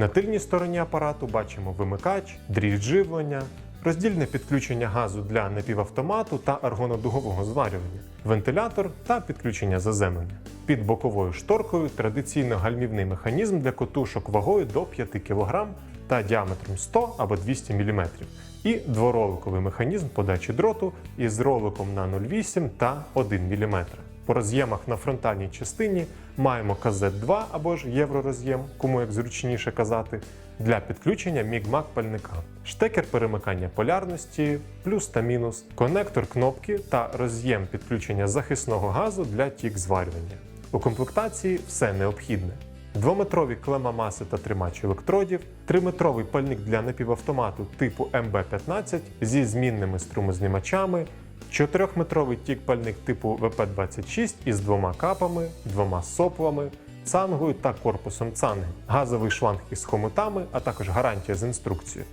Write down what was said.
На тильній стороні апарату бачимо вимикач, дріт живлення, роздільне підключення газу для напівавтомату та аргонодугового зварювання, вентилятор та підключення заземлення. Під боковою шторкою традиційно гальмівний механізм для котушок вагою до 5 кг та діаметром 100 або 200 мм, і двороликовий механізм подачі дроту із роликом на 0,8 та 1 мм. По роз'ємах на фронтальній частині маємо КЗ-2 або ж євророз'єм, кому як зручніше казати, для підключення мігмак пальника, штекер перемикання полярності, плюс та мінус, конектор кнопки та роз'єм підключення захисного газу для тік зварювання. У комплектації все необхідне. Двометрові клема маси та тримач електродів, триметровий пальник для напівавтомату типу МБ-15 зі змінними струмознімачами, 4-метровий тік-пальник типу ВП-26 із двома капами, двома соплами, цангою та корпусом цанги, газовий шланг із хомутами, а також гарантія з інструкцією.